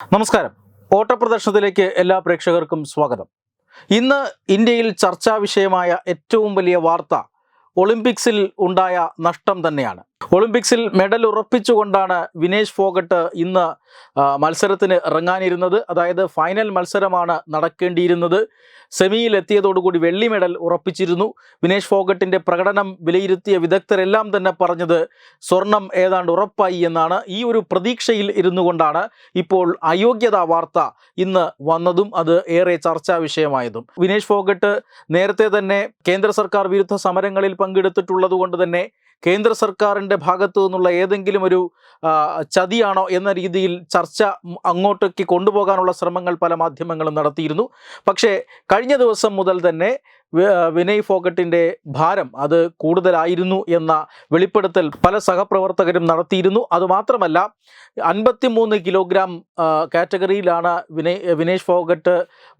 നമസ്കാരം. ഓട്ടപ്രദർശനത്തിലേക്ക് എല്ലാ പ്രേക്ഷകർക്കും സ്വാഗതം. ഇന്ന് ഇന്ത്യയിൽ ചർച്ചാ വിഷയമായ ഏറ്റവും വലിയ വാർത്ത ഒളിമ്പിക്സിൽ ഉണ്ടായ നഷ്ടം തന്നെയാണ്. ഒളിമ്പിക്സിൽ മെഡൽ ഉറപ്പിച്ചുകൊണ്ടാണ് വിനേഷ് ഫോഗട്ട് ഇന്ന് മത്സരത്തിന് ഇറങ്ങാനിരുന്നത്. അതായത് ഫൈനൽ മത്സരമാണ് നടക്കേണ്ടിയിരുന്നത്. സെമിയിൽ എത്തിയതോടുകൂടി വെള്ളി മെഡൽ ഉറപ്പിച്ചിരുന്നു. വിനേഷ് ഫോഗട്ടിന്റെ പ്രകടനം വിലയിരുത്തിയ വിദഗ്ധരെല്ലാം തന്നെ പറഞ്ഞത് സ്വർണം ഏതാണ്ട് ഉറപ്പായി എന്നാണ്. ഈ ഒരു പ്രതീക്ഷയിൽ ഇരുന്നു കൊണ്ടാണ് ഇപ്പോൾ അയോഗ്യതാ വാർത്ത ഇന്ന് വന്നതും അത് ഏറെ ചർച്ചാ വിഷയമായതും. വിനേഷ് ഫോഗട്ട് നേരത്തെ തന്നെ കേന്ദ്ര സർക്കാർ വിരുദ്ധ സമരങ്ങളിൽ പങ്കെടുത്തിട്ടുള്ളത് കൊണ്ട് തന്നെ കേന്ദ്ര സർക്കാരിന്റെ ഭാഗത്തു നിന്നുള്ള ഏതെങ്കിലും ഒരു ചതിയാണോ എന്ന രീതിയിൽ ചർച്ച അങ്ങോട്ടേക്ക് കൊണ്ടുപോകാനുള്ള ശ്രമങ്ങൾ പല മാധ്യമങ്ങളും നടത്തിയിരുന്നു. പക്ഷേ കഴിഞ്ഞ ദിവസം മുതൽ തന്നെ വിനയ് ഫോഗട്ടിന്റെ ഭാരം അത് കൂടുതലായിരുന്നു എന്ന വെളിപ്പെടുത്തൽ പല സഹപ്രവർത്തകരും നടത്തിയിരുന്നു. അതുമാത്രമല്ല അൻപത്തിമൂന്ന് കിലോഗ്രാം കാറ്റഗറിയിലാണ് വിനയ് വിനേഷ് ഫോഗട്ട്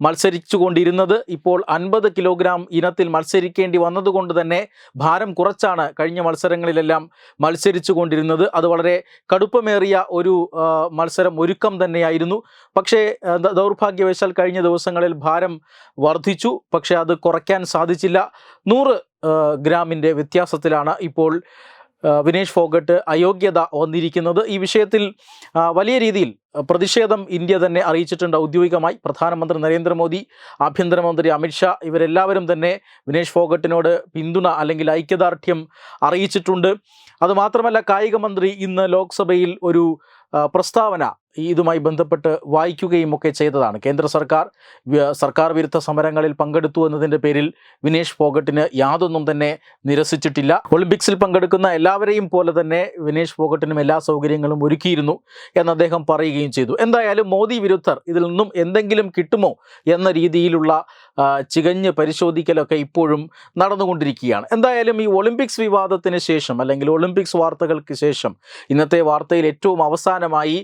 മത്സരിച്ചുകൊണ്ടിരുന്നത്. ഇപ്പോൾ അൻപത് കിലോഗ്രാം ഇനത്തിൽ മത്സരിക്കേണ്ടി വന്നതുകൊണ്ട് തന്നെ ഭാരം കുറച്ചാണ് കഴിഞ്ഞ മത്സരങ്ങളിലെല്ലാം മത്സരിച്ചു കൊണ്ടിരുന്നത് അത് വളരെ കടുപ്പമേറിയ ഒരു മത്സരം ഒരുക്കം തന്നെയായിരുന്നു. പക്ഷേ ദൗർഭാഗ്യവശാൽ കഴിഞ്ഞ ദിവസങ്ങളിൽ ഭാരം വർദ്ധിച്ചു. പക്ഷേ അത് കുറയ്ക്കാൻ സാധിച്ചില്ല. നൂറ് ഗ്രാമിന്റെ വ്യത്യാസത്തിലാണ് ഇപ്പോൾ വിനേഷ് ഫോഗട്ട് അയോഗ്യത വന്നിരിക്കുന്നത്. ഈ വിഷയത്തിൽ വലിയ രീതിയിൽ പ്രതിഷേധം ഇന്ത്യ തന്നെ അറിയിച്ചിട്ടുണ്ട് ഔദ്യോഗികമായി. പ്രധാനമന്ത്രി നരേന്ദ്രമോദി ആഭ്യന്തരമന്ത്രി അമിത്ഷാ ഇവരെല്ലാവരും തന്നെ വിനേഷ് ഫോഗട്ടിനോട് പിന്തുണ അല്ലെങ്കിൽ ഐക്യദാർഢ്യം അറിയിച്ചിട്ടുണ്ട്. അതുമാത്രമല്ല കായിക മന്ത്രി ഇന്ന് ലോക്സഭയിൽ ഒരു പ്രസ്താവന ഇതുമായി ബന്ധപ്പെട്ട് വായിക്കുകയും ഒക്കെ ചെയ്തതാണ്. കേന്ദ്ര സർക്കാർ സർക്കാർ വിരുദ്ധ സമരങ്ങളിൽ പങ്കെടുത്തു എന്നതിന്റെ പേരിൽ വിനേഷ് ഫോഗട്ടിന് യാതൊന്നും തന്നെ നിരസിച്ചിട്ടില്ല. ഒളിമ്പിക്സിൽ പങ്കെടുക്കുന്ന എല്ലാവരെയും പോലെ തന്നെ വിനേഷ് ഫോഗട്ടിനും എല്ലാ സൗകര്യങ്ങളും ഒരുക്കിയിരുന്നു എന്ന് അദ്ദേഹം പറയുകയും ചെയ്തു. എന്തായാലും മോദി വിരുദ്ധർ ഇതിൽ നിന്നും എന്തെങ്കിലും കിട്ടുമോ എന്ന രീതിയിലുള്ള ചികഞ്ഞ് പരിശോധിക്കലൊക്കെ ഇപ്പോഴും നടന്നുകൊണ്ടിരിക്കുകയാണ്. എന്തായാലും ഈ ഒളിമ്പിക്സ് വിവാദത്തിന് ശേഷം അല്ലെങ്കിൽ ഒളിമ്പിക്സ് വാർത്തകൾക്ക് ശേഷം ഇന്നത്തെ വാർത്തയിൽ ഏറ്റവും അവസാനമായി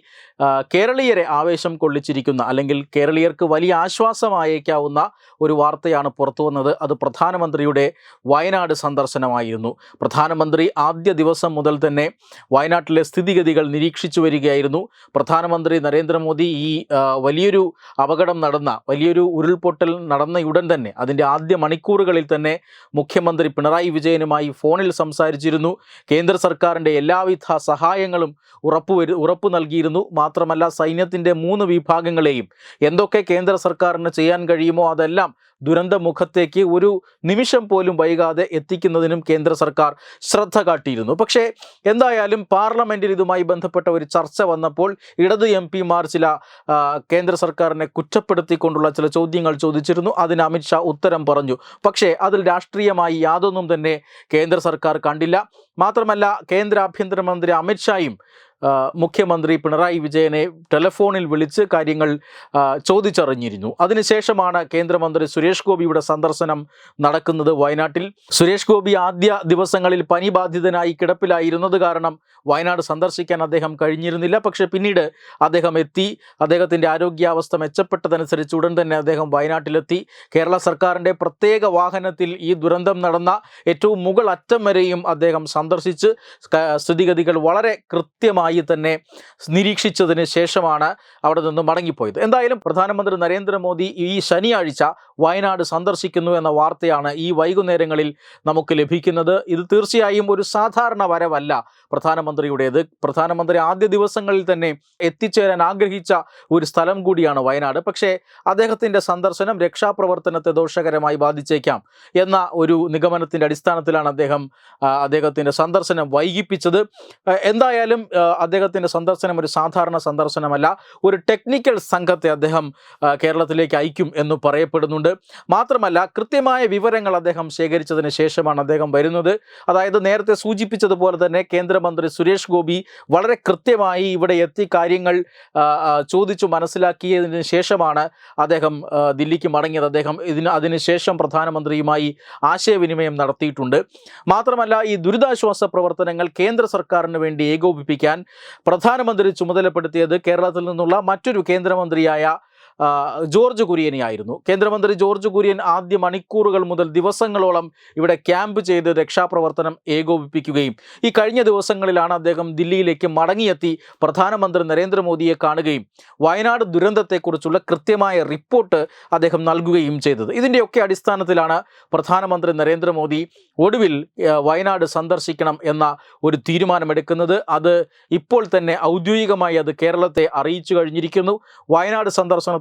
കേരളീയരെ ആവേശം കൊള്ളിച്ചിരിക്കുന്ന അല്ലെങ്കിൽ കേരളീയർക്ക് വലിയ ആശ്വാസമായേക്കാവുന്ന ഒരു വാർത്തയാണ് പുറത്തു വന്നത്. അത് പ്രധാനമന്ത്രിയുടെ വയനാട് സന്ദർശനമായിരുന്നു. പ്രധാനമന്ത്രി ആദ്യ ദിവസം മുതൽ തന്നെ വയനാട്ടിലെ സ്ഥിതിഗതികൾ നിരീക്ഷിച്ചു വരികയായിരുന്നു. പ്രധാനമന്ത്രി നരേന്ദ്രമോദി ഈ വലിയൊരു അപകടം നടന്ന വലിയൊരു ഉരുൾപൊട്ടൽ നടന്ന ഉടൻ തന്നെ. അതിന്റെ ആദ്യ മണിക്കൂറുകളിൽ തന്നെ മുഖ്യമന്ത്രി പിണറായി വിജയനുമായി ഫോണിൽ സംസാരിച്ചിരുന്നു. കേന്ദ്ര സർക്കാരിന്റെ എല്ലാവിധ സഹായങ്ങളും ഉറപ്പുവരു ഉറപ്പു നൽകിയിരുന്നു. മാത്രമല്ല സൈന്യത്തിന്റെ മൂന്ന് വിഭാഗങ്ങളെയും. എന്തൊക്കെ കേന്ദ്ര സർക്കാരിന് ചെയ്യാൻ കഴിയുമോ അതെല്ലാം ദുരന്ത മുഖത്തേക്ക് ഒരു നിമിഷം പോലും വൈകാതെ എത്തിക്കുന്നതിനും കേന്ദ്ര സർക്കാർ ശ്രദ്ധ കാട്ടിയിരുന്നു. പക്ഷേ എന്തായാലും പാർലമെന്റിൽ ഇതുമായി ബന്ധപ്പെട്ട ഒരു ചർച്ച വന്നപ്പോൾ ഇടത് എം പിമാർ ചില കേന്ദ്ര സർക്കാരിനെ കുറ്റപ്പെടുത്തിക്കൊണ്ടുള്ള ചില ചോദ്യങ്ങൾ ചോദിച്ചിരുന്നു. അതിന് അമിത്ഷാ ഉത്തരം പറഞ്ഞു. പക്ഷേ അതിൽ രാഷ്ട്രീയമായി യാതൊന്നും തന്നെ കേന്ദ്ര സർക്കാർ കണ്ടില്ല. മാത്രമല്ല കേന്ദ്ര ആഭ്യന്തരമന്ത്രി അമിത്ഷായും മുഖ്യമന്ത്രി പിണറായി വിജയനെ ടെലഫോണിൽ വിളിച്ച് കാര്യങ്ങൾ ചോദിച്ചറിഞ്ഞിരുന്നു. അതിനുശേഷമാണ് കേന്ദ്രമന്ത്രി സുരേഷ് ഗോപിയുടെ സന്ദർശനം നടക്കുന്നത് വയനാട്ടിൽ. സുരേഷ് ഗോപി ആദ്യ ദിവസങ്ങളിൽ പനി ബാധിതനായി കിടപ്പിലായിരുന്നത് കാരണം വയനാട് സന്ദർശിക്കാൻ അദ്ദേഹം കഴിഞ്ഞിരുന്നില്ല. പക്ഷേ പിന്നീട് അദ്ദേഹം എത്തി. അദ്ദേഹത്തിന്റെ ആരോഗ്യാവസ്ഥ മെച്ചപ്പെട്ടതനുസരിച്ച് ഉടൻ തന്നെ അദ്ദേഹം വയനാട്ടിലെത്തി. കേരള സർക്കാരിന്റെ പ്രത്യേക വാഹനത്തിൽ ഈ ദുരന്തം നടന്ന ഏറ്റവും മുകൾ അറ്റം വരെയും അദ്ദേഹം സന്ദർശിച്ച് സ്ഥിതിഗതികൾ വളരെ കൃത്യമായി തന്നെ നിരീക്ഷിച്ചതിന് ശേഷമാണ് അവിടെ നിന്ന് മടങ്ങിപ്പോയത്. എന്തായാലും പ്രധാനമന്ത്രി നരേന്ദ്രമോദി ഈ ശനിയാഴ്ച വയനാട് സന്ദർശിക്കുന്നു എന്ന വാർത്തയാണ് ഈ വൈകുന്നേരങ്ങളിൽ നമുക്ക് ലഭിക്കുന്നത്. ഇത് തീർച്ചയായും ഒരു സാധാരണ വരവല്ല. പ്രധാനമന്ത്രിയുടേത്. പ്രധാനമന്ത്രി ആദ്യ ദിവസങ്ങളിൽ തന്നെ എത്തിച്ചേരാൻ ആഗ്രഹിച്ച ഒരു സ്ഥലം കൂടിയാണ് വയനാട്. പക്ഷേ അദ്ദേഹത്തിന്റെ സന്ദർശനം രക്ഷാപ്രവർത്തനത്തെ ദോഷകരമായി ബാധിച്ചേക്കാം എന്ന ഒരു നിഗമനത്തിന്റെ അടിസ്ഥാനത്തിലാണ് അദ്ദേഹം അദ്ദേഹത്തിന്റെ സന്ദർശനം വൈകിപ്പിച്ചത്. എന്തായാലും അദ്ദേഹത്തിന്റെ സന്ദർശനം ഒരു സാധാരണ സന്ദർശനമല്ല ഒരു ടെക്നിക്കൽ സംഘത്തെ അദ്ദേഹം കേരളത്തിലേക്ക് അയക്കും എന്ന് പറയപ്പെടുന്നുണ്ട്. മാത്രമല്ല കൃത്യമായ വിവരങ്ങൾ അദ്ദേഹം ശേഖരിച്ചതിന് ശേഷമാണ് അദ്ദേഹം വരുന്നത്. അതായത് നേരത്തെ സൂചിപ്പിച്ചതുപോലെ തന്നെ കേന്ദ്രമന്ത്രി സുരേഷ് ഗോപി വളരെ കൃത്യമായി ഇവിടെ എത്തി കാര്യങ്ങൾ ചോദിച്ചു മനസ്സിലാക്കിയതിന് ശേഷമാണ് അദ്ദേഹം ദില്ലിക്ക് മടങ്ങിയത്. അദ്ദേഹം ഇതിന് അതിനുശേഷം പ്രധാനമന്ത്രിയുമായി ആശയവിനിമയം നടത്തിയിട്ടുണ്ട്. മാത്രമല്ല ഈ ദുരിതാശ്വാസ പ്രവർത്തനങ്ങൾ കേന്ദ്ര സർക്കാരിന് വേണ്ടി ഏകോപിപ്പിക്കാൻ പ്രധാനമന്ത്രി ചുമതലപ്പെടുത്തിയത് കേരളത്തിൽ നിന്നുള്ള മറ്റൊരു കേന്ദ്രമന്ത്രിയായ ജോർജ് കുര്യനെയായിരുന്നു കേന്ദ്രമന്ത്രി ജോർജ് കുര്യൻ ആദ്യ മണിക്കൂറുകൾ മുതൽ ദിവസങ്ങളോളം ഇവിടെ ക്യാമ്പ് ചെയ്ത് രക്ഷാപ്രവർത്തനം ഏകോപിപ്പിക്കുകയും ഈ കഴിഞ്ഞ ദിവസങ്ങളിലാണ് അദ്ദേഹം ദില്ലിയിലേക്ക് മടങ്ങിയെത്തി പ്രധാനമന്ത്രി നരേന്ദ്രമോദിയെ കാണുകയും വയനാട് ദുരന്തത്തെക്കുറിച്ചുള്ള കൃത്യമായ റിപ്പോർട്ട് അദ്ദേഹം നൽകുകയും ചെയ്തത്. ഇതിന്റെയൊക്കെ അടിസ്ഥാനത്തിലാണ് പ്രധാനമന്ത്രി നരേന്ദ്രമോദി ഒടുവിൽ വയനാട് സന്ദർശിക്കണം എന്ന ഒരു തീരുമാനമെടുക്കുന്നത്. അത് ഇപ്പോൾ തന്നെ ഔദ്യോഗികമായി അത് കേരളത്തെ അറിയിച്ചു കഴിഞ്ഞിരിക്കുന്നു. വയനാട്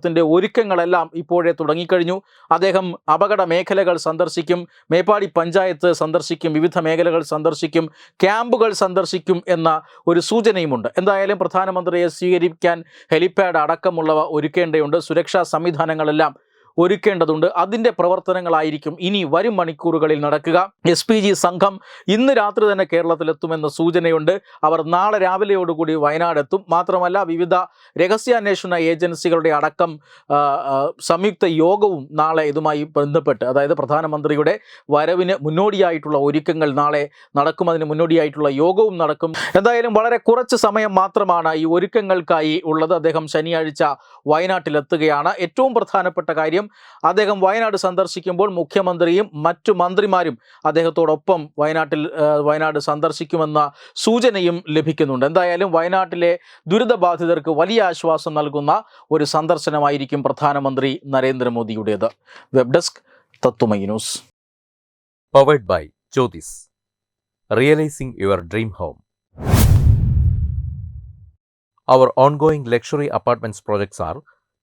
സന്ദർശനത്തിന്റെ ഒരുക്കങ്ങളെല്ലാം ഇപ്പോഴേ തുടങ്ങിക്കഴിഞ്ഞു. അദ്ദേഹം അപകട മേഖലകൾ സന്ദർശിക്കും മേപ്പാടി പഞ്ചായത്ത് സന്ദർശിക്കും വിവിധ മേഖലകൾ സന്ദർശിക്കും ക്യാമ്പുകൾ സന്ദർശിക്കും എന്ന ഒരു സൂചനയുമുണ്ട്. എന്തായാലും പ്രധാനമന്ത്രിയെ സ്വീകരിക്കാൻ ഹെലിപാഡ് അടക്കമുള്ളവ ഒരുക്കേണ്ടതുണ്ട്. സുരക്ഷാ സംവിധാനങ്ങളെല്ലാം ഒരുക്കേണ്ടതുണ്ട്. അതിന്റെ പ്രവർത്തനങ്ങളായിരിക്കും ഇനി വരും മണിക്കൂറുകളിൽ നടക്കുക. എസ് സംഘം ഇന്ന് രാത്രി തന്നെ കേരളത്തിലെത്തുമെന്ന സൂചനയുണ്ട്. അവർ നാളെ രാവിലെയോടുകൂടി വയനാടെത്തും. മാത്രമല്ല വിവിധ രഹസ്യാന്വേഷണ ഏജൻസികളുടെ അടക്കം സംയുക്ത യോഗവും നാളെ ഇതുമായി ബന്ധപ്പെട്ട് അതായത് പ്രധാനമന്ത്രിയുടെ വരവിന് മുന്നോടിയായിട്ടുള്ള ഒരുക്കങ്ങൾ നാളെ നടക്കും അതിന് മുന്നോടിയായിട്ടുള്ള യോഗവും നടക്കും. എന്തായാലും വളരെ കുറച്ച് സമയം മാത്രമാണ് ഈ ഒരുക്കങ്ങൾക്കായി ഉള്ളത്. അദ്ദേഹം ശനിയാഴ്ച വയനാട്ടിലെത്തുകയാണ്. ഏറ്റവും പ്രധാനപ്പെട്ട കാര്യം അദ്ദേഹം വയനാട് സന്ദർശിക്കുമ്പോൾ മുഖ്യമന്ത്രിയും മറ്റു മന്ത്രിമാരും അദ്ദേഹത്തോടൊപ്പം വയനാട്ടിൽ വയനാട് സന്ദർശിക്കുമെന്ന സൂചനയും ലഭിക്കുന്നുണ്ട്. എന്തായാലും വയനാട്ടിലെ ദുരിതബാധിതർക്ക് വലിയ ആശ്വാസം നൽകുന്ന ഒരു സന്ദർശനമായിരിക്കും പ്രധാനമന്ത്രി നരേന്ദ്രമോദിയുടേത്. Web desk Thathumai news. Powered by Jyothis realising your dream home. Our ongoing luxury apartments projects are